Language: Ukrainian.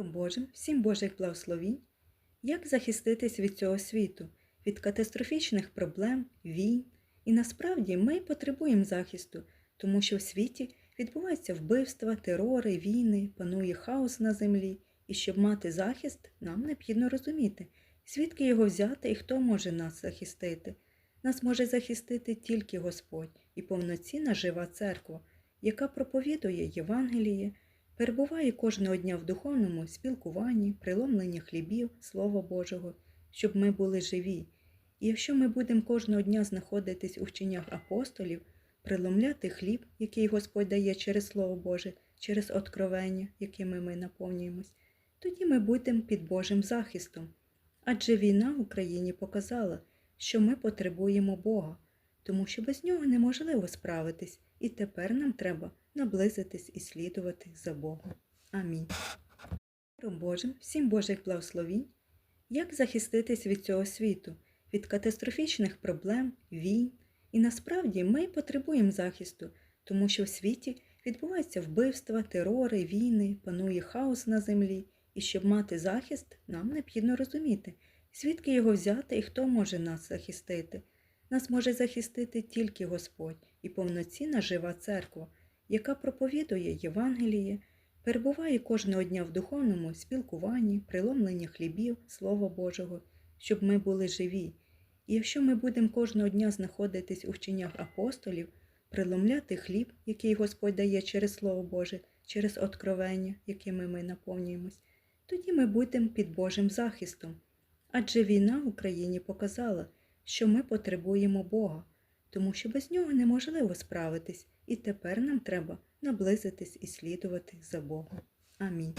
Миром Божим, всім Божих благословінь. Як захиститись від цього світу, від катастрофічних проблем, війн. І насправді ми потребуємо захисту, тому що в світі відбуваються вбивства, терори, війни, панує хаос на землі. І щоб мати захист, нам необхідно розуміти, звідки його взяти і хто може нас захистити. Нас може захистити тільки Господь і повноцінна жива церква, яка проповідує Євангеліє, перебуває кожного дня в духовному спілкуванні, приломленні хлібів, Слова Божого, щоб ми були живі. І якщо ми будемо кожного дня знаходитись у вченнях апостолів, приломляти хліб, який Господь дає через Слово Боже, через откровення, якими ми наповнюємось, тоді ми будемо під Божим захистом. Адже війна в Україні показала, що ми потребуємо Бога, тому що без нього неможливо справитись, і тепер нам треба наблизитись і слідувати за Богом. Амінь. Миром всім Божих благословінь. Як захиститись від цього світу, від катастрофічних проблем, війн. І насправді ми потребуємо захисту, тому що в світі відбуваються вбивства, терори, війни, панує хаос на землі. І щоб мати захист, нам необхідно розуміти, звідки його взяти і хто може нас захистити. Нас може захистити тільки Господь і повноцінна жива церква, яка проповідує Євангеліє, перебуває кожного дня в духовному спілкуванні, приломленні хлібів, Слова Божого, щоб ми були живі. І якщо ми будемо кожного дня знаходитись у вченнях апостолів, приломляти хліб, який Господь дає через Слово Боже, через откровення, якими ми наповнюємось, тоді ми будемо під Божим захистом. Адже війна в Україні показала, що ми потребуємо Бога, тому що без нього неможливо справитись, і тепер нам треба наблизитись і слідувати за Богом. Амінь.